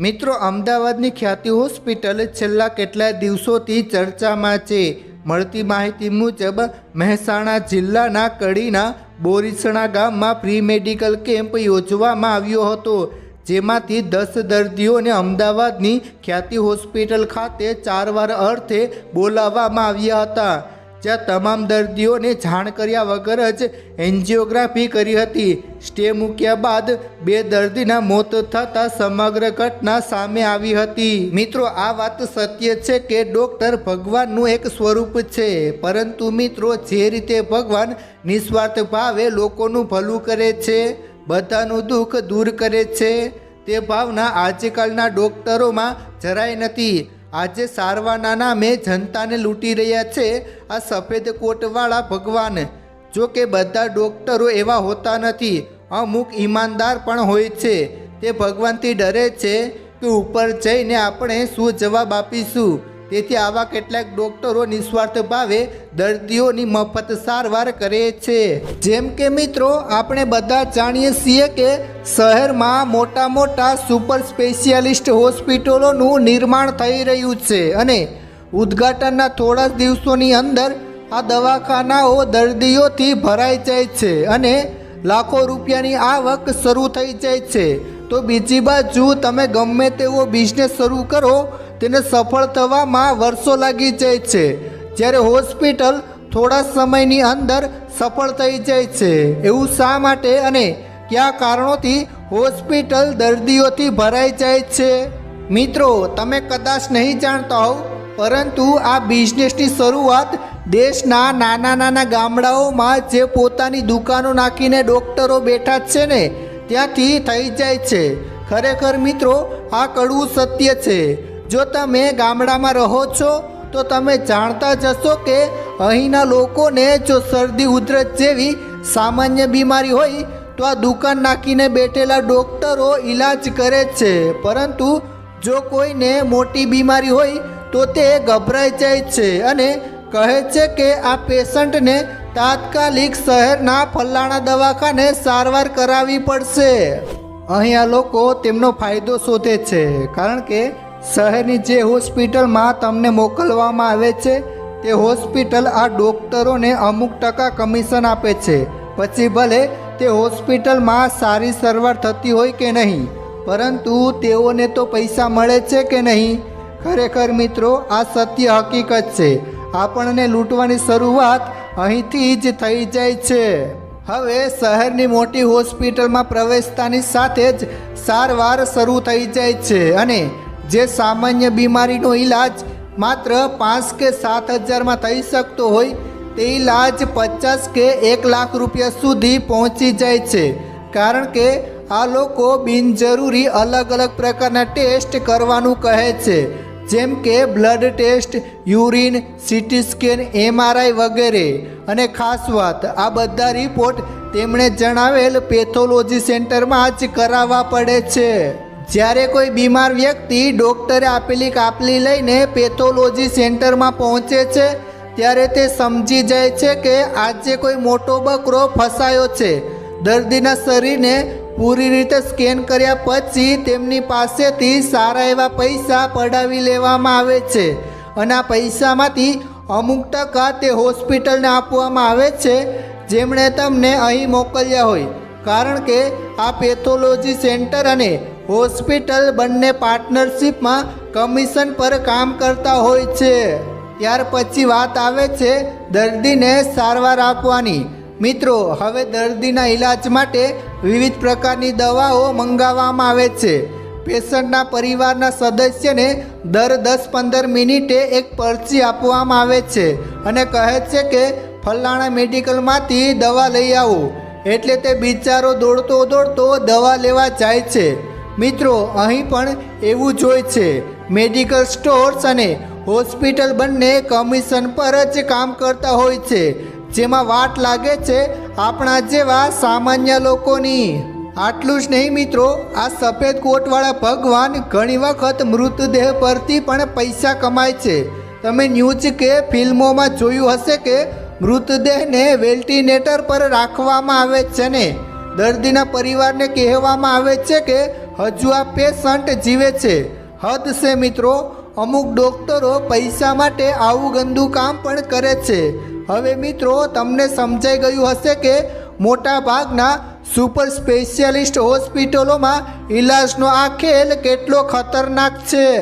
મિત્રો, અમદાવાદની ખ્યાતિ હોસ્પિટલ છેલ્લા કેટલાય દિવસોથી ચર્ચામાં છે. મળતી માહિતી મુજબ, મહેસાણા જિલ્લાના કડીના બોરીસણા ગામમાં પ્રી મેડિકલ કેમ્પ યોજવામાં આવ્યો હતો, જેમાંથી દસ દર્દીઓને અમદાવાદની ખ્યાતિ હોસ્પિટલ ખાતે ચારવાર અર્થે બોલાવવામાં આવ્યા હતા. જ્યાં તમામ દર્દીઓને જાણ કર્યા વગર જ એન્જિયોગ્રાફી કરી હતી. સ્ટે મૂક્યા બાદ બે દર્દીના મોત થતાં સમગ્ર ઘટના સામે આવી હતી. મિત્રો, આ વાત સત્ય છે કે ડોક્ટર ભગવાનનું એક સ્વરૂપ છે. પરંતુ મિત્રો, જે રીતે ભગવાન નિસ્વાર્થ ભાવે લોકોનું ભલું કરે છે, બધાનું દુઃખ દૂર કરે છે, તે ભાવના આજકાલના ડોક્ટરોમાં જરાય નથી. આજે સારવારના નામે જનતાને લૂંટી રહ્યા છે આ સફેદ કોટવાળા ભગવાન. જો કે બધા ડોક્ટરો એવા હોતા નથી. અમુક ઈમાનદાર પણ હોય છે. તે ભગવાનથી ડરે છે કે ઉપર જઈને આપણે શું જવાબ આપીશું? તેથી આવા કેટલાક ડોક્ટરો નિસ્વાર્થ ભાવે દર્દીઓની મફત સારવાર કરે છે. જેમ કે મિત્રો, આપણે બધા જાણીએ છીએ કે શહેરમાં મોટા મોટા સુપર સ્પેશિયાલિસ્ટ હોસ્પિટલોનું નિર્માણ થઈ રહ્યું છે અને ઉદ્ઘાટનના થોડા જ દિવસોની અંદર આ દવાખાનાઓ દર્દીઓથી ભરાઈ જાય છે અને લાખો રૂપિયાની આવક શરૂ થઈ જાય છે. તો બીજી બાજુ તમે ગમે તેવો બિઝનેસ શરૂ કરો તેને સફળ થવામાં વર્ષો લાગી જાય છે. જ્યારે હોસ્પિટલ થોડા સમયની અંદર સફળ થઈ જાય છે. એવું શા માટે અને કયા કારણોથી હોસ્પિટલ દર્દીઓથી ભરાઈ જાય છે? મિત્રો, તમે કદાચ નહીં જાણતા હોવ, પરંતુ આ બિઝનેસની શરૂઆત દેશના નાના નાના ગામડાઓમાં જે પોતાની દુકાનો નાખીને ડૉક્ટરો બેઠા છે ને, ત્યાંથી થઈ જાય છે. ખરેખર મિત્રો, આ કડવું સત્ય છે. જો તમે ગામડામાં રહો છો, તો તમે જાણતા જશો કે અહીંના લોકોને જો શરદી, ઉધરસ જેવી સામાન્ય બીમારી હોય, તો આ દુકાન નાખીને બેઠેલા ડોક્ટરો ઈલાજ કરે છે. પરંતુ જો કોઈને મોટી બીમારી હોય, તો તે ગભરાઈ જાય છે અને કહે છે કે આ પેશન્ટને તાત્કાલિક શહેરના ફલાણા દવાખાને સારવાર કરાવવી પડશે. અહીંયા લોકો તેમનો ફાયદો શોધે છે, કારણ કે શહેરની જે હોસ્પિટલમાં તમને મોકલવામાં આવે છે, તે હોસ્પિટલ આ ડોક્ટરોને અમુક ટકા કમિશન આપે છે. પછી ભલે તે હોસ્પિટલમાં સારી સારવાર થતી હોય કે નહીં, પરંતુ તેઓને તો પૈસા મળે છે કે નહીં? ખરેખર મિત્રો, આ સત્ય હકીકત છે. આપણને લૂંટવાની શરૂઆત અહીંથી જ થઈ જાય છે. હવે શહેરની મોટી હોસ્પિટલમાં પ્રવેશતાની સાથે જ સારવાર શરૂ થઈ જાય છે અને જે સામાન્ય બીમારીનો ઈલાજ માત્ર પાંચ કે સાત હજારમાં થઈ શકતો હોય, તે ઈલાજ પચાસ કે એક લાખ રૂપિયા સુધી પહોંચી જાય છે. કારણ કે આ લોકો બિનજરૂરી અલગ અલગ પ્રકારના ટેસ્ટ કરવાનું કહે છે. જેમ કે blood test, urine, CT scan, MRI વગેરે. અને ખાસ વાત, આ બધા રિપોર્ટ તેમણે જણાવેલ પેથોલોજી સેન્ટરમાં જ કરાવવા પડે છે. જ્યારે કોઈ બીમાર વ્યક્તિ ડોક્ટરે આપેલી કાપલી લઈને પેથોલોજી સેન્ટરમાં પહોંચે છે, ત્યારે તે સમજી જાય છે કે આજે કોઈ મોટો બકરો ફસાયો છે. દર્દીના શરીરને પૂરી રીતે સ્કેન કર્યા પછી તેમની પાસેથી સારા એવા પૈસા પડાવી લેવામાં આવે છે અને આ પૈસામાંથી અમુક ટકા તે હોસ્પિટલને આપવામાં આવે છે, જેમણે તમને અહીં મોકલ્યા હોય. કારણ કે આ પેથોલોજી સેન્ટર અને હોસ્પિટલ બંને પાર્ટનરશિપમાં કમિશન પર કામ કરતા હોય છે. ત્યાર પછી વાત આવે છે દર્દીને સારવાર આપવાની. મિત્રો, હવે દર્દીના ઈલાજ માટે વિવિધ પ્રકારની દવાઓ મંગાવવામાં આવે છે. પેશન્ટના પરિવારના સદસ્યને દર દસ પંદર મિનિટે એક પરચી આપવામાં આવે છે અને કહે છે કે, ફલાણા મેડિકલમાંથી દવા લઈ આવો. એટલે તે બિચારો દોડતો દોડતો દવા લેવા જાય છે. મિત્રો, અહીં પણ એવું જ હોય છે. મેડિકલ સ્ટોર્સ અને હોસ્પિટલ બંને કમિશન પર જ કામ કરતા હોય છે. જેમાં વાટ લાગે છે આપણા જેવા સામાન્ય લોકોની. આટલું જ નહીં મિત્રો, આ સફેદ કોટવાળા ભગવાન ઘણી વખત મૃતદેહ પરથી પણ પૈસા કમાય છે. તમે ન્યૂઝ કે ફિલ્મોમાં જોયું હશે કે મૃતદેહને વેલ્ટિનેટર પર રાખવામાં આવે છે ને? દર્દીના પરિવારને કહેવામાં આવે છે કે હજુ આ પેશન્ટ જીવે છે. હદ છે મિત્રો, અમુક ડોક્ટરો પૈસા માટે આવું ગંદુ કામ પણ કરે છે. હવે મિત્રો, તમને સમજાઈ ગયું હશે કે મોટા ભાગના સુપર સ્પેશિયાલિસ્ટ હોસ્પિટલોમાં ઈલાજનો આ ખેલ કેટલો ખતરનાક છે.